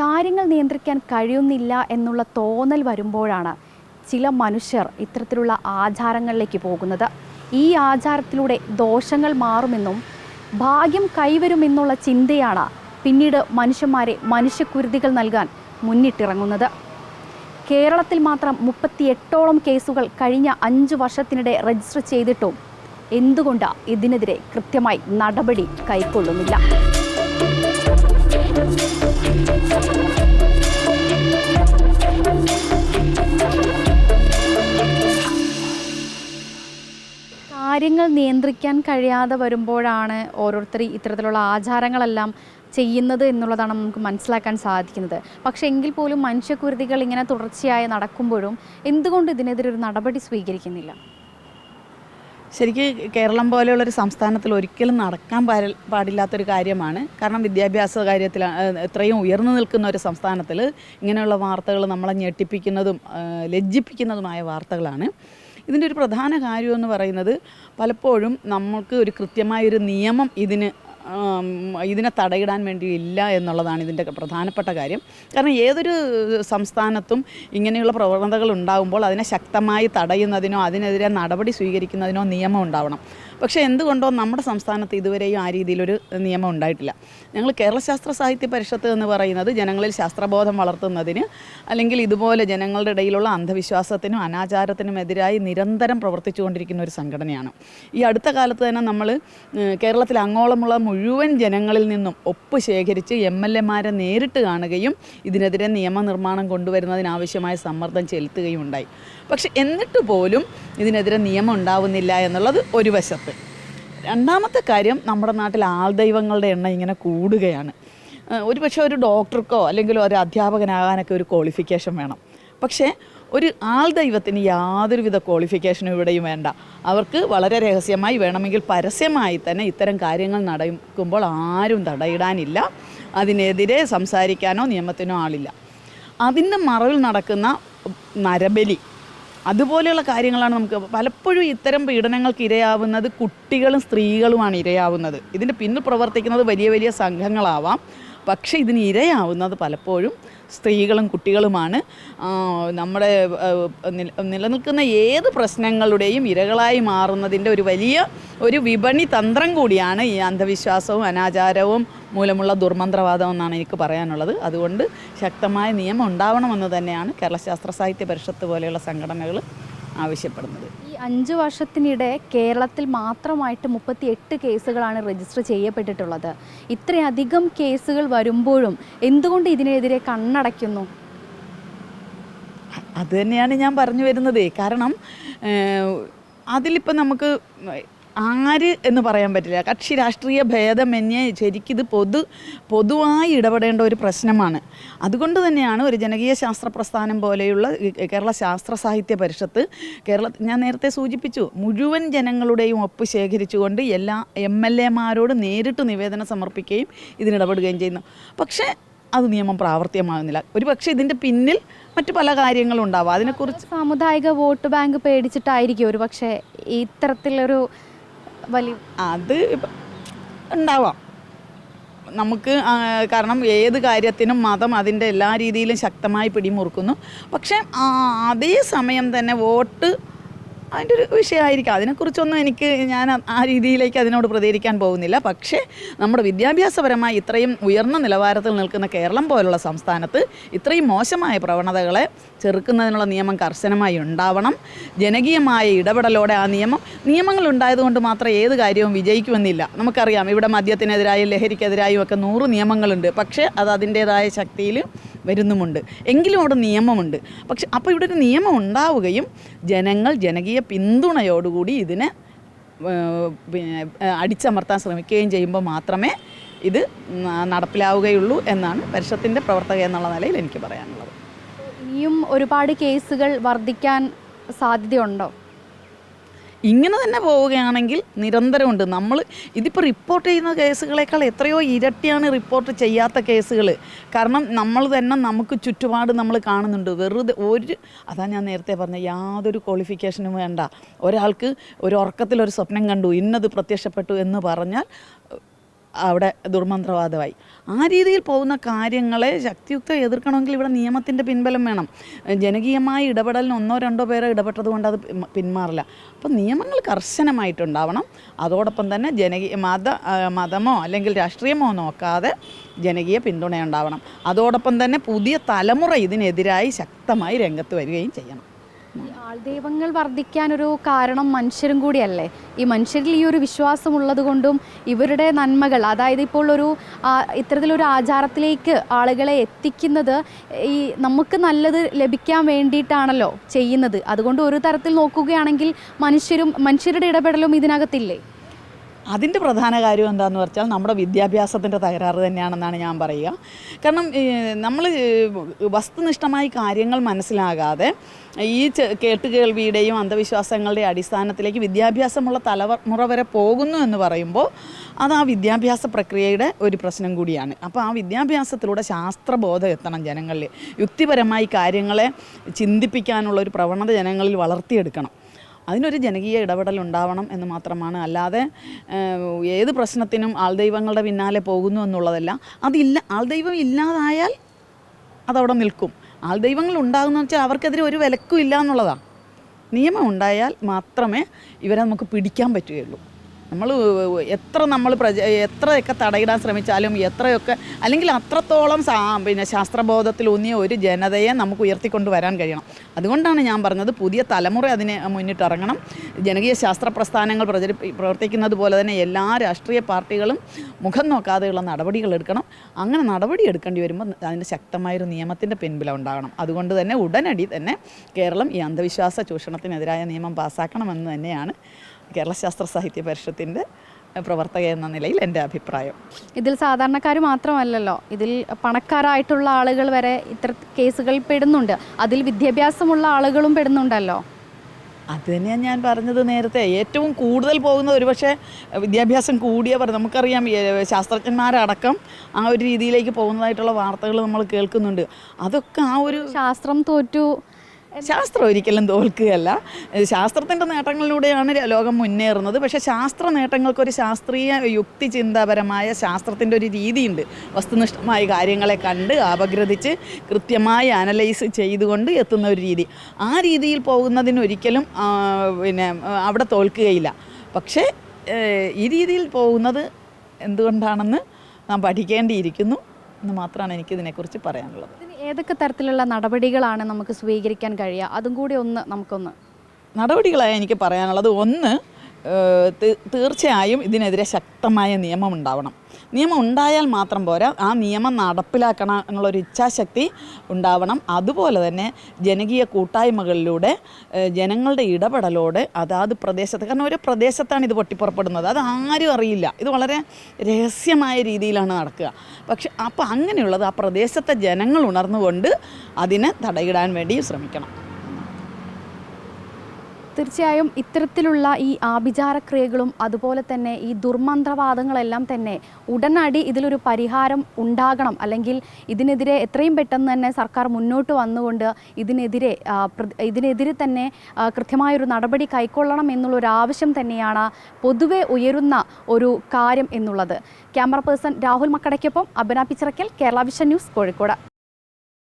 കാര്യങ്ങൾ നിയന്ത്രിക്കാൻ കഴിയുന്നില്ല എന്നുള്ള തോന്നൽ വരുമ്പോഴാണ് ചില മനുഷ്യർ ഇത്തരത്തിലുള്ള ആചാരങ്ങളിലേക്ക് പോകുന്നത്. ഈ ആചാരത്തിലൂടെ ദോഷങ്ങൾ മാറുമെന്നും ഭാഗ്യം കൈവരുമെന്നുള്ള ചിന്തയാണ് പിന്നീട് മനുഷ്യന്മാരെ മനുഷ്യക്കുരുതികൾ നൽകാൻ മുന്നിട്ടിറങ്ങുന്നത്. കേരളത്തിൽ മാത്രം മുപ്പത്തിയെട്ടോളം കേസുകൾ കഴിഞ്ഞ അഞ്ച് വർഷത്തിനിടെ രജിസ്റ്റർ ചെയ്തിട്ടും എന്തുകൊണ്ട് ഇതിനെതിരെ കൃത്യമായി നടപടി കൈക്കൊള്ളുന്നില്ല? കാര്യങ്ങൾ നിയന്ത്രിക്കാൻ കഴിയാതെ വരുമ്പോഴാണ് ഓരോരുത്തർ ഇത്തരത്തിലുള്ള ആചാരങ്ങളെല്ലാം ചെയ്യുന്നത് എന്നുള്ളതാണ് നമുക്ക് മനസ്സിലാക്കാൻ സാധിക്കുന്നത്. പക്ഷേ എങ്കിൽ പോലും മനുഷ്യക്കുരുതികൾ ഇങ്ങനെ തുടർച്ചയായി നടക്കുമ്പോഴും എന്തുകൊണ്ട് ഇതിനെതിരെ ഒരു നടപടി സ്വീകരിക്കുന്നില്ല? ശരിക്ക് കേരളം പോലെയുള്ളൊരു സംസ്ഥാനത്തിൽ ഒരിക്കലും നടക്കാൻ പാടില്ലാത്തൊരു കാര്യമാണ്. കാരണം വിദ്യാഭ്യാസ കാര്യത്തിൽ ഇത്രയും ഉയർന്നു നിൽക്കുന്ന ഒരു സംസ്ഥാനത്തിൽ ഇങ്ങനെയുള്ള വാർത്തകൾ നമ്മളെ ഞെട്ടിപ്പിക്കുന്നതും ലജ്ജിപ്പിക്കുന്നതുമായ വാർത്തകളാണ്. ഇതിന്റെ ഒരു പ്രധാന കാര്യം എന്ന് പറയുന്നത് പലപ്പോഴും നമ്മൾക്ക് ഒരു കൃത്യമായൊരു നിയമം ഇതിന് ഇതിനെ തടയിടാൻ വേണ്ടി ഇല്ല എന്നുള്ളതാണ് ഇതിന്റെ പ്രധാനപ്പെട്ട കാര്യം. കാരണം ഏതൊരു സംസ്ഥാനത്തും ഇങ്ങനെയുള്ള പ്രവണതകൾ ഉണ്ടാകുമ്പോൾ അതിനെ ശക്തമായി തടയുന്നതിനോ അതിനെതിരെ നടപടി സ്വീകരിക്കുന്നതിനോ നിയമം ഉണ്ടാവണം. പക്ഷേ എന്തുകൊണ്ടോ നമ്മുടെ സംസ്ഥാനത്ത് ഇതുവരെയും ആ രീതിയിലൊരു നിയമം ഉണ്ടായിട്ടില്ല. ഞങ്ങൾ കേരള ശാസ്ത്ര സാഹിത്യ പരിഷത്ത് എന്ന് പറയുന്നത് ജനങ്ങളിൽ ശാസ്ത്രബോധം വളർത്തുന്നതിന് അല്ലെങ്കിൽ ഇതുപോലെ ജനങ്ങളുടെ ഇടയിലുള്ള അന്ധവിശ്വാസത്തിനും അനാചാരത്തിനും എതിരായി നിരന്തരം പ്രവർത്തിച്ചുകൊണ്ടിരിക്കുന്ന ഒരു സംഘടനയാണ്. ഈ അടുത്ത കാലത്ത് തന്നെ നമ്മൾ കേരളത്തിൽ അങ്ങോളമുള്ള മുഴുവൻ ജനങ്ങളിൽ നിന്നും ഒപ്പ് ശേഖരിച്ച് എം എൽ എമാരെ നേരിട്ട് കാണുകയും ഇതിനെതിരെ നിയമനിർമ്മാണം കൊണ്ടുവരുന്നതിനാവശ്യമായ സമ്മർദ്ദം ചെലുത്തുകയും ഉണ്ടായി പക്ഷെ എന്നിട്ട് പോലും ഇതിനെതിരെ നിയമം ഉണ്ടാവുന്നില്ല എന്നുള്ളത് ഒരു വശത്ത്. രണ്ടാമത്തെ കാര്യം നമ്മുടെ നാട്ടിൽ ആൾദൈവങ്ങളുടെ എണ്ണം ഇങ്ങനെ കൂടുകയാണ്. ഒരു പക്ഷേ ഒരു ഡോക്ടർക്കോ അല്ലെങ്കിൽ ഒരു അധ്യാപകനാകാനൊക്കെ ഒരു ക്വാളിഫിക്കേഷൻ വേണം. പക്ഷേ ഒരു ആൾ ദൈവത്തിന് യാതൊരുവിധ ക്വാളിഫിക്കേഷനും ഇവിടെയും വേണ്ട. അവർക്ക് വളരെ രഹസ്യമായി വേണമെങ്കിൽ പരസ്യമായി തന്നെ ഇത്തരം കാര്യങ്ങൾ നടക്കുമ്പോൾ ആരും തടയിടാനില്ല. അതിനെതിരെ സംസാരിക്കാനോ നിയമത്തിനോ ആളില്ല. അതിന്റെ മറവിൽ നടക്കുന്ന നരബലി അതുപോലെയുള്ള കാര്യങ്ങളാണ് നമുക്ക് പലപ്പോഴും ഇത്തരം പീഡനങ്ങൾക്ക് ഇരയാവുന്നത് കുട്ടികളും സ്ത്രീകളുമാണ് ഇരയാവുന്നത്. ഇതിന്റെ പിന്നിൽ പ്രവർത്തിക്കുന്നത് വലിയ വലിയ സംഘങ്ങളാവാം. പക്ഷേ ഇതിന് ഇരയാവുന്നത് പലപ്പോഴും സ്ത്രീകളും കുട്ടികളുമാണ്. നമ്മുടെ നിലനിൽക്കുന്ന ഏത് പ്രശ്നങ്ങളുടെയും ഇരകളായി മാറുന്നതിന്റെ ഒരു വലിയ ഒരു വിപണി തന്ത്രം കൂടിയാണ് ഈ അന്ധവിശ്വാസവും അനാചാരവും മൂലമുള്ള ദുർമന്ത്രവാദം എന്നാണ് എനിക്ക് പറയാനുള്ളത്. അതുകൊണ്ട് ശക്തമായ നിയമം ഉണ്ടാവണമെന്ന് തന്നെയാണ് കേരള ശാസ്ത്ര സാഹിത്യ പരിഷത്ത് പോലെയുള്ള സംഘടനകൾ ആവശ്യപ്പെടുന്നത്. അഞ്ച് വർഷത്തിനിടെ കേരളത്തിൽ മാത്രമായിട്ട് മുപ്പത്തി എട്ട് കേസുകളാണ് രജിസ്റ്റർ ചെയ്യപ്പെട്ടിട്ടുള്ളത്. ഇത്രയധികം കേസുകൾ വരുമ്പോഴും എന്തുകൊണ്ട് ഇതിനെതിരെ കണ്ണടയ്ക്കുന്നു? അത് തന്നെയാണ് ഞാൻ പറഞ്ഞു വരുന്നത്. കാരണം അതിലിപ്പോൾ നമുക്ക് ആര് എന്ന് പറയാൻ പറ്റില്ല. കക്ഷി രാഷ്ട്രീയ ഭേദമന്യേ ശരിക്കിത് പൊതു പൊതുവായി ഇടപെടേണ്ട ഒരു പ്രശ്നമാണ്. അതുകൊണ്ട് തന്നെയാണ് ഒരു ജനകീയ ശാസ്ത്ര പ്രസ്ഥാനം പോലെയുള്ള കേരള ശാസ്ത്ര സാഹിത്യ പരിഷത്ത് കേരള ഞാൻ നേരത്തെ സൂചിപ്പിച്ചു മുഴുവൻ ജനങ്ങളുടെയും ഒപ്പ് ശേഖരിച്ചുകൊണ്ട് എല്ലാ എം എൽ എമാരോട് നേരിട്ട് നിവേദനം സമർപ്പിക്കുകയും ഇതിനിടപെടുകയും ചെയ്യുന്നു. പക്ഷേ അത് നിയമം പ്രാവർത്തികമാകുന്നില്ല. ഒരു പക്ഷേ ഇതിന്റെ പിന്നിൽ മറ്റു പല കാര്യങ്ങളും ഉണ്ടാവും. അതിനെക്കുറിച്ച് സാമുദായിക വോട്ട് ബാങ്ക് പേടിച്ചിട്ടായിരിക്കും ഒരു പക്ഷേ ഇത്തരത്തിലൊരു വലിയ അത് ഉണ്ടാവാം. നമുക്ക് കാരണം ഏത് കാര്യത്തിനും മതം അതിന്റെ എല്ലാ രീതിയിലും ശക്തമായി പിടിമുറുക്കുന്നു. പക്ഷേ അതേ സമയം തന്നെ വോട്ട് അതിന്റെ ഒരു വിഷയമായിരിക്കും. അതിനെക്കുറിച്ചൊന്നും എനിക്ക് ഞാൻ ആ- രീതിയിലേക്ക് അതിനോട് പ്രതികരിക്കാൻ പോകുന്നില്ല. പക്ഷേ നമ്മുടെ വിദ്യാഭ്യാസപരമായി ഇത്രയും ഉയർന്ന നിലവാരത്തിൽ നിൽക്കുന്ന കേരളം പോലുള്ള സംസ്ഥാനത്ത് ഇത്രയും മോശമായ പ്രവണതകളെ ചെറുക്കുന്നതിനുള്ള നിയമം കർശനമായി ഉണ്ടാവണം. ജനകീയമായ ഇടപെടലോടെ ആ നിയമം നിയമങ്ങൾ ഉണ്ടായതുകൊണ്ട് മാത്രം ഏത് കാര്യവും വിജയിക്കുമെന്നില്ല. നമുക്കറിയാം ഇവിടെ മദ്യത്തിനെതിരായും ലഹരിക്കെതിരായും ഒക്കെ നൂറ് നിയമങ്ങളുണ്ട്. പക്ഷേ അത് അതിന്റേതായ ശക്തിയിൽ വരുന്നുമുണ്ട്. എങ്കിലും അവിടെ നിയമമുണ്ട്. പക്ഷെ അപ്പോൾ ഇവിടെ ഒരു നിയമം ഉണ്ടാവുകയും ജനങ്ങൾ ജനകീയ പിന്തുണയോടുകൂടി ഇതിനെ പിന്നെ അടിച്ചമർത്താൻ ശ്രമിക്കുകയും ചെയ്യുമ്പോൾ മാത്രമേ ഇത് നടപ്പിലാവുകയുള്ളൂ എന്നാണ് പരിഷത്തിന്റെ പ്രവർത്തക എന്നുള്ള നിലയിൽ എനിക്ക് പറയാനുള്ളത്. ഇനിയും ഒരുപാട് കേസുകൾ വർദ്ധിക്കാൻ സാധ്യതയുണ്ടോ? ഇങ്ങനെ തന്നെ പോവുകയാണെങ്കിൽ നിരന്തരമുണ്ട്. നമ്മൾ ഇതിപ്പോൾ റിപ്പോർട്ട് ചെയ്യുന്ന കേസുകളേക്കാൾ എത്രയോ ഇരട്ടിയാണ് റിപ്പോർട്ട് ചെയ്യാത്ത കേസുകൾ കാരണം നമ്മൾ തന്നെ നമുക്ക് ചുറ്റുപാട് നമ്മൾ കാണുന്നുണ്ട്. വെറുതെ ഒരു അതാ ഞാൻ നേരത്തെ പറഞ്ഞ യാതൊരു ക്വാളിഫിക്കേഷനും വേണ്ട. ഒരാൾക്ക് ഒരു ഉറക്കത്തിൽ ഒരു സ്വപ്നം കണ്ടു ഇന്നത് പ്രത്യക്ഷപ്പെട്ടു എന്ന് പറഞ്ഞാൽ അവിടെ ദുർമന്ത്രവാദമായി. ആ രീതിയിൽ പോകുന്ന കാര്യങ്ങളെ ശക്തിയുക്തം എതിർക്കണമെങ്കിൽ ഇവിടെ നിയമത്തിന്റെ പിൻബലം വേണം. ജനകീയമായ ഇടപെടലിന് ഒന്നോ രണ്ടോ പേരോ ഇടപെട്ടത് കൊണ്ട് അത് പിന്മ- പിന്മാറില്ല. അപ്പോൾ നിയമങ്ങൾ കർശനമായിട്ടുണ്ടാവണം. അതോടൊപ്പം തന്നെ ജനകീയ മത മതമോ അല്ലെങ്കിൽ രാഷ്ട്രീയമോ നോക്കാതെ ജനകീയ പിന്തുണയുണ്ടാവണം. അതോടൊപ്പം തന്നെ പുതിയ തലമുറ ഇതിനെതിരായി ശക്തമായി രംഗത്ത് വരികയും ചെയ്യണം. ആൾദൈവങ്ങൾ വർദ്ധിക്കാനൊരു കാരണം മനുഷ്യരും കൂടിയല്ലേ? ഈ മനുഷ്യരിൽ ഈ ഒരു വിശ്വാസം ഉള്ളത് കൊണ്ടും ഇവരുടെ നന്മകൾ അതായത് ഇപ്പോൾ ഒരു ഇത്തരത്തിലൊരു ആചാരത്തിലേക്ക് ആളുകളെ എത്തിക്കുന്നത് ഈ നമുക്ക് നല്ലത് ലഭിക്കാൻ വേണ്ടിയിട്ടാണല്ലോ ചെയ്യുന്നത്. അതുകൊണ്ട് ഒരു തരത്തിൽ നോക്കുകയാണെങ്കിൽ മനുഷ്യരും മനുഷ്യരുടെ ഇടപെടലും ഇതിനകത്തില്ലേ? അതിന്റെ പ്രധാന കാര്യം എന്താണെന്ന് വെച്ചാൽ നമ്മുടെ വിദ്യാഭ്യാസത്തിന്റെ തകരാറ് തന്നെയാണെന്നാണ് ഞാൻ പറയുക. കാരണം നമ്മൾ വസ്തുനിഷ്ഠമായി കാര്യങ്ങൾ മനസ്സിലാകാതെ ഈ കേട്ടുകേൾവിയുടെയും അന്ധവിശ്വാസങ്ങളുടെയും അടിസ്ഥാനത്തിലേക്ക് വിദ്യാഭ്യാസമുള്ള തലമുറ വരെ പോകുന്നു എന്ന് പറയുമ്പോൾ അത് ആ വിദ്യാഭ്യാസ പ്രക്രിയയുടെ ഒരു പ്രശ്നം കൂടിയാണ്. അപ്പോൾ ആ വിദ്യാഭ്യാസത്തിലൂടെ ശാസ്ത്രബോധം എത്തണം ജനങ്ങളിൽ. യുക്തിപരമായി കാര്യങ്ങളെ ചിന്തിപ്പിക്കാനുള്ള ഒരു പ്രവണത ജനങ്ങളിൽ വളർത്തിയെടുക്കണം. അതിനൊരു ജനകീയ ഇടപെടൽ ഉണ്ടാവണം എന്ന് മാത്രമാണ്. അല്ലാതെ ഏത് പ്രശ്നത്തിനും ആൾദൈവങ്ങളുടെ പിന്നാലെ പോകുന്നു എന്നുള്ളതല്ല. അതില്ല ആൾദൈവം ഇല്ലാതായാൽ അതവിടെ നിൽക്കും. ആൾദൈവങ്ങൾ ഉണ്ടാകുന്ന വെച്ചാൽ അവർക്കെതിരെ ഒരു വിലക്കും ഇല്ല എന്നുള്ളതാണ് നിയമം ഉണ്ടായാൽ മാത്രമേ ഇവരെ നമുക്ക് പിടിക്കാൻ പറ്റുകയുള്ളൂ. നമ്മൾ എത്ര നമ്മൾ പ്രജ എത്രയൊക്കെ തടയിടാൻ ശ്രമിച്ചാലും എത്രയൊക്കെ അല്ലെങ്കിൽ അത്രത്തോളം സാ പിന്നെ ശാസ്ത്രബോധത്തിലൂന്നിയ ഒരു ജനതയെ നമുക്ക് ഉയർത്തിക്കൊണ്ട് വരാൻ കഴിയണം. അതുകൊണ്ടാണ് ഞാൻ പറഞ്ഞത് പുതിയ തലമുറ അതിനെ മുന്നിട്ടിറങ്ങണം ജനകീയ ശാസ്ത്ര പ്രസ്ഥാനങ്ങൾ പ്രചരിപ്പി പ്രവർത്തിക്കുന്നത് പോലെ തന്നെ എല്ലാ രാഷ്ട്രീയ പാർട്ടികളും മുഖം നോക്കാതെയുള്ള നടപടികൾ എടുക്കണം. അങ്ങനെ നടപടി എടുക്കേണ്ടി വരുമ്പോൾ അതിന്റെ ശക്തമായൊരു നിയമത്തിന്റെ പിൻബലം ഉണ്ടാകണം. അതുകൊണ്ട് തന്നെ ഉടനടി തന്നെ കേരളം ഈ അന്ധവിശ്വാസ ചൂഷണത്തിനെതിരായ നിയമം പാസ്സാക്കണമെന്ന് തന്നെയാണ് കേരള ശാസ്ത്ര സാഹിത്യ പരിഷത്തിന്റെ പ്രവർത്തക എന്ന നിലയിൽ എന്റെ അഭിപ്രായം. ഇതിൽ സാധാരണക്കാർ മാത്രമല്ലല്ലോ ഇതിൽ പണക്കാരായിട്ടുള്ള ആളുകൾ വരെ ഇത്ര കേസുകൾ പെടുന്നുണ്ട്. അതിൽ വിദ്യാഭ്യാസമുള്ള ആളുകളും പെടുന്നുണ്ടല്ലോ. അത് തന്നെയാണ് ഞാൻ പറഞ്ഞത് നേരത്തെ. ഏറ്റവും കൂടുതൽ പോകുന്ന ഒരുപക്ഷെ വിദ്യാഭ്യാസം കൂടിയവർ നമുക്കറിയാം ശാസ്ത്രജ്ഞന്മാരടക്കം ആ ഒരു രീതിയിലേക്ക് പോകുന്നതായിട്ടുള്ള വാർത്തകൾ നമ്മൾ കേൾക്കുന്നുണ്ട്. അതൊക്കെ ആ ഒരു ശാസ്ത്രം തോറ്റു ശാസ്ത്രം ഒരിക്കലും തോൽക്കുകയല്ല ശാസ്ത്രത്തിന്റെ നേട്ടങ്ങളിലൂടെയാണ് ലോകം മുന്നേറുന്നത്. പക്ഷേ ശാസ്ത്ര നേട്ടങ്ങൾക്കൊരു ശാസ്ത്രീയ യുക്തി ചിന്താപരമായ ശാസ്ത്രത്തിന്റെ ഒരു രീതിയുണ്ട്. വസ്തുനിഷ്ഠമായ കാര്യങ്ങളെ കണ്ട് അപഗ്രഥിച്ച് കൃത്യമായി അനലൈസ് ചെയ്തുകൊണ്ട് എത്തുന്ന ഒരു രീതി. ആ രീതിയിൽ പോകുന്നതിന് ഒരിക്കലും പിന്നെ അവിടെ തോൽക്കുകയില്ല. പക്ഷേ ഈ രീതിയിൽ പോകുന്നത് എന്തുകൊണ്ടാണെന്ന് നാം പഠിക്കേണ്ടിയിരിക്കുന്നു എന്ന് മാത്രമാണ് എനിക്കിതിനെക്കുറിച്ച് പറയാനുള്ളത്. ഏതൊക്കെ തരത്തിലുള്ള നടപടികളാണ് നമുക്ക് സ്വീകരിക്കാൻ കഴിയുക? അതും കൂടി ഒന്ന് നമുക്കൊന്ന് നടപടികളായി എനിക്ക് പറയാനുള്ളത് ഒന്ന് തീർച്ചയായും ഇതിനെതിരെ ശക്തമായ നിയമം ഉണ്ടാവണം. നിയമം ഉണ്ടായാൽ മാത്രം പോരാ. ആ നിയമം നടപ്പിലാക്കണം എന്നുള്ളൊരു ഇച്ഛാശക്തി ഉണ്ടാവണം. അതുപോലെ തന്നെ ജനകീയ കൂട്ടായ്മകളിലൂടെ ജനങ്ങളുടെ ഇടപെടലോടെ അതാത് പ്രദേശത്ത് കാരണം ഒരു പ്രദേശത്താണ് ഇത് പൊട്ടിപ്പുറപ്പെടുന്നത്. അത് ആരും അറിയില്ല. ഇത് വളരെ രഹസ്യമായ രീതിയിലാണ് നടക്കുക. പക്ഷെ അപ്പോൾ അങ്ങനെയുള്ളത് ആ പ്രദേശത്തെ ജനങ്ങൾ ഉണർന്നുകൊണ്ട് അതിനെ തടയിടാൻ വേണ്ടി ശ്രമിക്കണം. തീർച്ചയായും ഇത്തരത്തിലുള്ള ഈ ആഭിചാരക്രിയകളും അതുപോലെ തന്നെ ഈ ദുർമന്ത്രവാദങ്ങളെല്ലാം തന്നെ ഉടനടി ഇതിലൊരു പരിഹാരം ഉണ്ടാകണം. അല്ലെങ്കിൽ ഇതിനെതിരെ എത്രയും പെട്ടെന്ന് തന്നെ സർക്കാർ മുന്നോട്ട് വന്നുകൊണ്ട് ഇതിനെതിരെ ഇതിനെതിരെ തന്നെ കൃത്യമായൊരു നടപടി കൈക്കൊള്ളണം എന്നുള്ളൊരു ആവശ്യം തന്നെയാണ് പൊതുവെ ഉയരുന്ന ഒരു കാര്യം എന്നുള്ളത്. ക്യാമറ പേഴ്സൺ രാഹുൽ മക്കടയ്ക്കൊപ്പം അബന പിച്ചറയ്ക്കൽ കേരള വിഷൻ ന്യൂസ് കോഴിക്കോട്.